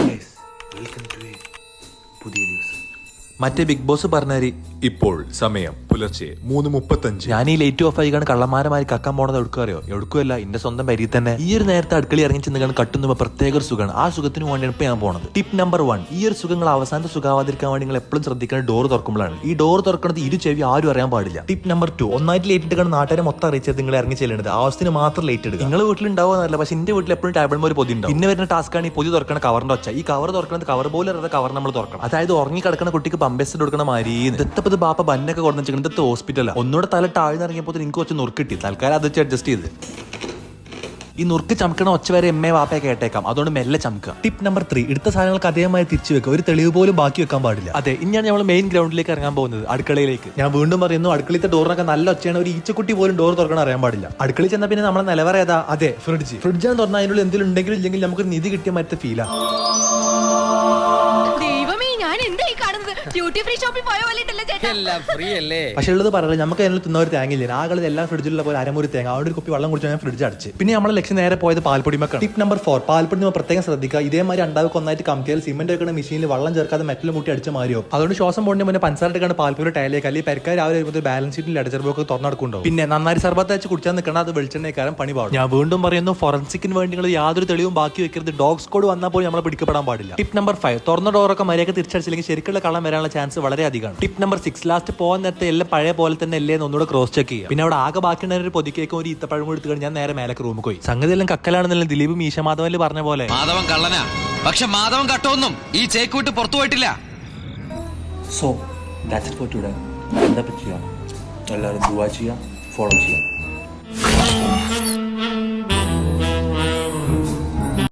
To പുതിയ മറ്റേ big boss പറഞ്ഞാരി ഇപ്പോൾ സമയം. പുലർച്ചെ മൂന്ന് മുപ്പത്തഞ്ച്. ഞാൻ ഈ ലേറ്റ് ഓഫ് ആയിക്കാണ് കള്ളന്മാരമാരി കക്കാൻ പോണത് എവിടുക്കും അറിയോ? എന്റെ സ്വന്തം പരി തന്നെ. ഈ ഒരു നേരത്തെ അടുക്കളി ഇറങ്ങി ചെന്നുകാണ് കട്ടുന്ന പ്രത്യേക ഒരു സുഖമാണ്. ആ സുഖത്തിന് വേണ്ടിയാണ് ഇപ്പൊ ഞാൻ പോണത്. ടിപ്പ് നമ്പർ വൺ ഈ ഒരു സുഖങ്ങൾ അവസാനത്തെ സുഖാവാതിരിക്കാൻ വേണ്ടി നിങ്ങൾ എപ്പോഴും ശ്രദ്ധിക്കണം ഡോർ തുറക്കുമ്പോഴാണ്. ഈ ഡോർ തുറക്കുന്നത് ഇരു ചെവി ആരും അറിയാൻ പാടില്ല. ടിപ്പ് നമ്പർ ടു ഒന്നായിട്ട് ലേറ്റ് ഇട്ടാണ് നാട്ടുകാരെ മൊത്തം അറിയിച്ചത് നിങ്ങൾ ഇറങ്ങി ചെല്ലേണ്ടത്. ആവശ്യത്തിന് മാത്രം ലേറ്റ് ഇടുക. നിങ്ങൾ വീട്ടിൽ ഉണ്ടാവുക പക്ഷെ എന്റെ വീട്ടിൽ എപ്പോഴും ടേബിൾ ഒരു പൊതി ഉണ്ടാവും. പിന്നെ വരുന്ന ടാസ്ക് ആണ് ഈ പൊതി തുറക്കണ കവറിന്റെ ഒച്ച. ഈ കവർ തുറക്കുന്നത് കവർ പോലെ കവർ നമ്മൾ തുറക്കണം. അതായത് ഉറങ്ങി കിടക്കുന്ന കുട്ടിക്ക് പമ്പേസ് കൊടുക്കണ മാതിരി ദത്തപ്പത് ബാപ്പ ബന്നൊക്കെ കൊടുത്തു ദത്ത് ഹോസ്പിറ്റലാണ് ഒന്നുകൂടെ തല താഴ്ന്നിറങ്ങിയപ്പോൾ എനിക്ക് കുറച്ച് നുറുക്ക് കിട്ടി തൽക്കാലം അത് വെച്ച് അഡ്ജസ്റ്റ് ചെയ്ത്. ഈ നുറുക്ക് ചമക്കണ ഒച്ച വരെ എം എ വാപ്പയെ കേട്ടേക്കാം. അതുകൊണ്ട് മെല്ലെ ചമക്കുക. ടിപ്പ് നമ്പർ ത്രീ എടുത്ത സാധനങ്ങൾക്ക് അതേമായി തിരിച്ചു വെക്കുക. ഒരു തെളിവ് പോലും ബാക്കി വെക്കാൻ പാടില്ല. അതെ ഇനിയാണ് നമ്മൾ മെയിൻ ഗ്രൗണ്ടിലേക്ക് ഇറങ്ങാൻ പോകുന്നത്. അടുക്കളയിലേക്ക്. ഞാൻ വീണ്ടും പറയുന്നു അടുക്കളത്തെ ഡോറിനൊക്കെ നല്ല ഒച്ചയാണ്. ഒരു ഈച്ചക്കുട്ടി പോലും ഡോർ തുറക്കണം അറിയാൻ പാടില്ല. അടുക്കളയിൽ ചെന്ന പിന്നെ നമ്മളെ നിലവറ ഏതാ? അതെ ഫ്രിഡ്ജ് ഫ്രിഡ്ജാണ് തുറന്നാൽ അതിനുള്ളിൽ എന്തെങ്കിലും ഉണ്ടെങ്കിലും ഇല്ലെങ്കിൽ നമുക്ക് നിധി കിട്ടിയ മറ്റേ ഫീലാണ് എന്തായി കാണുന്നത് ഡ്യൂട്ടി ഫ്രീ ഷോപ്പിൽ പോയ പോലെ ഉണ്ടല്ലോ ചേട്ടാ? എല്ലാം ഫ്രീ അല്ലേ? പക്ഷേ ഉള്ളത് പറയാം നമുക്ക് അതിൽ തിന്ന ഒരു തേങ്ങയില്ല. ആളുകൾ എല്ലാം ഫ്രിഡ്ജിലുള്ള പോലെ അരമുറി തേങ്ങ. അവിടെ ഒരു കുപ്പി വെള്ളം കുടിച്ച് ഞാൻ ഫ്രിഡ്ജ് അടിച്ച്. പിന്നെ നമ്മളെ ലക്ഷ്യം നേരെ പോയത് പാൽപ്പൊടി മക്കാണ് ടിപ്പ് നമ്പർ ഫോർ പാൽപ്പൊടി നമ്മൾ പ്രത്യേകം ശ്രദ്ധിക്കുക. ഇതേമാതിരി ഉണ്ടാവും ഒന്നായിട്ട് കമ്പിയാൽ സിമെന്റ് വെക്കുന്ന മെഷീനിൽ വെള്ളം ചേർക്കാതെ മെറ്റൽ മുട്ടി അടിച്ച മാറിയോ അതുകൊണ്ട് ശ്വാസം പോകേണ്ട മുന്നേ പഞ്ചസാരക്കാണ് പാൽപ്പൊടി ടയലേക്ക് അല്ലെങ്കിൽ പെരക്കാർ രാവിലെ വരുമ്പോൾ ബാലൻസ് ഷീറ്റിൽ അടച്ചർബോക്ക് തുറന്നെടുക്കുന്നുണ്ടോ പിന്നെ നന്നായി സർബത്ത് വെച്ച് കുടിച്ചാൽ നിൽക്കണം അത് വെളിച്ചെണ്ണേക്കാരം പണി പാടും. ഞാൻ വീണ്ടും പറയുന്നു ഫോറൻസിക്കിന് വേണ്ടി നിങ്ങൾ യാതൊരു തെളിവും ബാക്കി വെക്കരുത്. ഡോഗ് കോഡ് വന്നാൽ പോലും നമ്മളെ പിടിക്കപ്പെടാൻ പാടില്ല. ടിപ്പ് നമ്പർ ഫൈവ് തുറന്ന ഡോറൊക്കെ മര്യാദ തിരിച്ചടിച്ചില്ലെങ്കിൽ ശരിക്കുള്ള കള്ളം വരാനുള്ള ചാൻസ് വളരെ അധികമാണ്. ടിപ്പ് നമ്പർ സിക്സ് ലാസ്റ്റ് പോകാൻ നേരത്തെ എല്ലാം പഴയ പോലെ തന്നെ അല്ലേ എന്ന് ഒന്നുകൂടെ ക്രോസ് ചെക്ക് ചെയ്യുക. പിന്നെ അവിടെ ആകെ ബാക്കിയുള്ള ഒരു പൊതിക്കേക്കും ഒരു ഈത്തപ്പഴം എടുത്തുകൊണ്ട് ഞാൻ നേരെ മേലേക്ക് റൂമിൽ പോയി. സംഗതി എല്ലാം കക്കലാണെന്നല്ല ദിലീപ് മീശമാധവൽ പറഞ്ഞ പോലെ? മാധവൻ കള്ളനാ. പക്ഷെ മാധവൻ കട്ടൊന്നും ഈ ചേക്ക് വിട്ട് പുറത്തു പോയിട്ടില്ല. സോ ദാറ്റ്സ് ഫോർ ടുഡേ എന്താ പറ്റുക എല്ലാവരും ദുവാ ചെയ്യുക ഫോളോ ചെയ്യുക